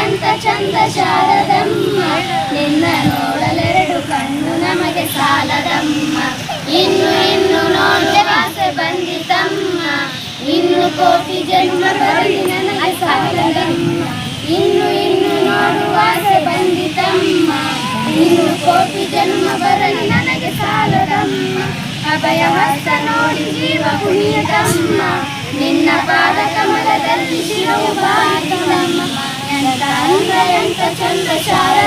ಎಂತ ಚಂದ ಶಾರದಮ್ಮ ನಿನ್ನ ನೋಡಲೆ ನಮಗೆ ಸಾಲದಮ್ಮ. ಇನ್ನು ಇನ್ನು ನೋಡುವ ಆಸೆ ಬಂದಿತಮ್ಮ. ಇನ್ನು ಕೋಟಿ ಜನ್ಮ ಬರಲಿ ನನಗೆ ಸಾಲದಮ್ಮ. ಇನ್ನು ಇನ್ನು ನೋಡುವ ಆಸೆ ಬಂದಿತಮ್ಮ. ಇನ್ನು ಕೋಟಿ ಜನ್ಮ ಬರಲಿ ನನಗೆ ಸಾಲದಮ್ಮ. ಅಭಯ ಹಸ್ತ ನೋಡಿ ಜೀವ ಪುಣ್ಯದಮ್ಮ. ನಿನ್ನ ಪಾದ ಕಮಲದಲ್ಲಿ ಶಿರವು ಬಾಯಿತಮ್ಮ ಎಂತ ಅಂದ ಎಂತ ಚಂದ ಶಾರದಮ್ಮ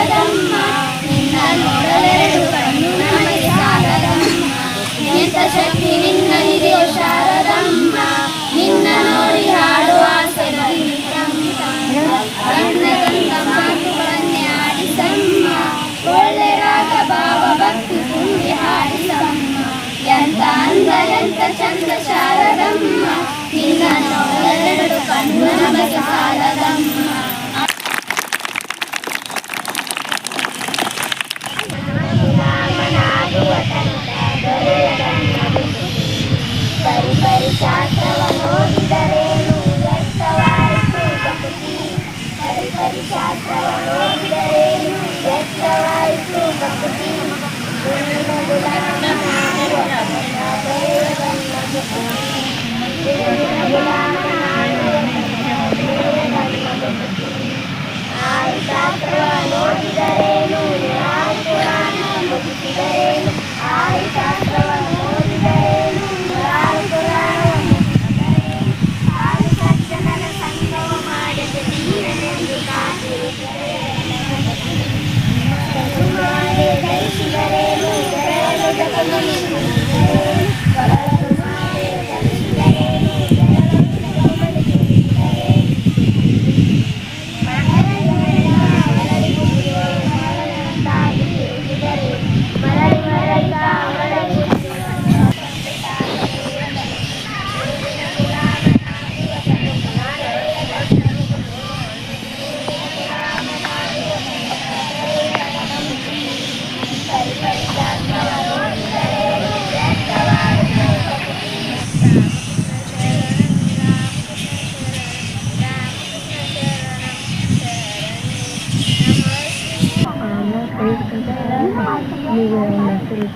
のに。Muy buena, feliz